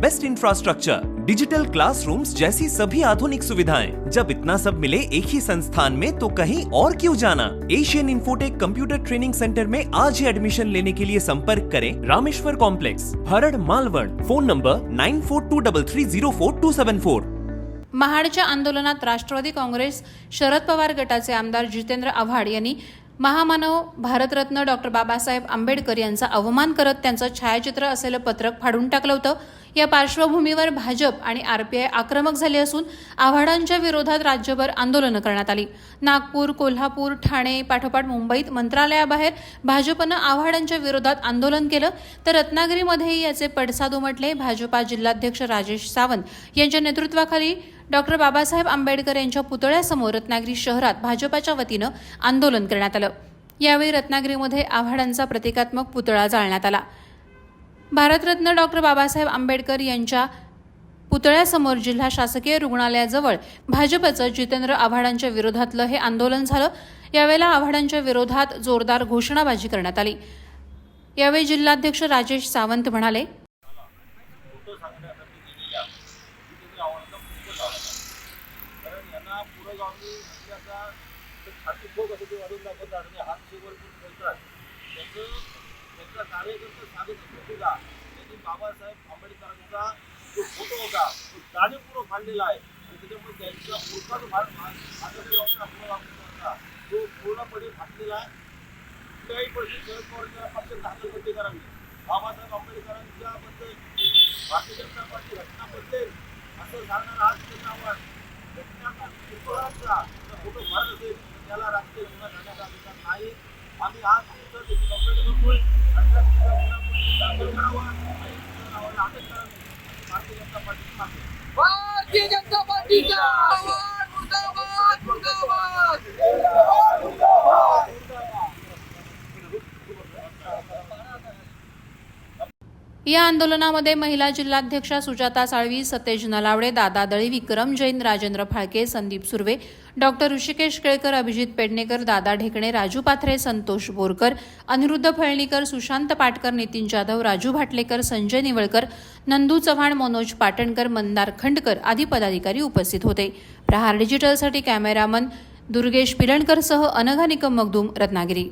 best infrastructure digital classrooms जैसी सभी आधुनिक सुविधाएं। जब इतना सब मिले एक ही संस्थान में तो कहीं और क्यों जाना? Asian infotech computer training centre में आज ही एडमिशन लेने के लिए संपर्क करें Rameshwar complex Harad Malvan. Phone number nine four two double three zero four two seven four महाडच्या आंदोलनात राष्ट्रवादी काँग्रेस शरद पवार गटाचे आमदार जितेंद्र आव्हाड यांनी महामानव भारतरत्न डॉक्टर बाबासाहेब आंबेडकर यांचा अवमान करत त्यांचं छायाचित्र असलेलं पत्रक फाडून टाकलं होतं. या पार्श्वभूमीवर भाजप आणि आरपीआय आक्रमक झाले असून आव्हाडांच्या विरोधात राज्यभर आंदोलनं करण्यात आली. नागपूर कोल्हापूर ठाणे पाठोपाठ मुंबईत मंत्रालयाबाहेर भाजपनं आव्हाडांच्या विरोधात आंदोलन केलं तर रत्नागिरीमध्येही याचे पडसाद उमटले. भाजपा जिल्हाध्यक्ष राजेश सावंत यांच्या नेतृत्वाखाली डॉक्टर बाबासाहेब आंबेडकर यांच्या पुतळ्यासमोर रत्नागिरी शहरात भाजपाच्या वतीनं आंदोलन करण्यात आलं. यावेळी रत्नागिरीमध्ये आव्हाडांचा प्रतिकात्मक पुतळा जाळण्यात आला. भारतरत्न डॉक्टर बाबासाहेब आंबेडकर यांच्या पुतळ्यासमोर जिल्हा शासकीय रुग्णालयाजवळ भाजपचं जितेंद्र आव्हाडांच्या विरोधातलं हे आंदोलन झालं. यावेळेला आव्हाडांच्या विरोधात जोरदार घोषणाबाजी करण्यात आली. यावेळी जिल्हाध्यक्ष राजेश सावंत म्हणाले कार्यकर्ता बाबासाहेब आंबेडकरांचा जो फोटो होता तो जाणीवपूर्वक मांडलेला आहे. आणि त्याच्यामुळे त्यांचा पुढचा जो भारत भाजपचा तो पूर्णपणे फाटलेला आहे. कुठल्याही परिस्थितीत शरद पवारांच्या पक्षात दाखल बंदी करावी बाबासाहेब आंबेडकरांच्या बद्दल भारतीय जनता पार्टी घटना बदलेल असं सांगणारा आज तिथे आव्हान घटनाचा पुतळाचा फोटो भारत असेल त्याला राष्ट्रीय गुन्हा करण्याचा अधिकार नाही. आम्ही आज तुमचं त्याची करावा आणि तुमच्या नावाला अटक करावी भारतीय जनता पार्टीची मागणी आहे. भारतीय जनता पार्टीचा मुर्दाबाद मुर्दाबाद मुर्दाबाद या आंदोलनामध्ये महिला जिल्हाध्यक्षा सुजाता साळवी सतेज नलावडे दादा दळी विक्रम जैन राजेंद्र फाळके संदीप सुर्वे डॉक्टर ऋषिकेश केळकर अभिजित पेडणेकर दादा ढेकणे राजू पाथरे संतोष बोरकर अनिरुद्ध फळणीकर सुशांत पाटकर नितीन जाधव राजू भाटलेकर संजय निवळकर नंदू चव्हाण मनोज पाटणकर मंदार खंडकर आदी पदाधिकारी उपस्थित होते. प्रहार डिजिटलसाठी कॅमेरामन दुर्गेश पिलणकरसह अनघा निकम मगदूम रत्नागिरी.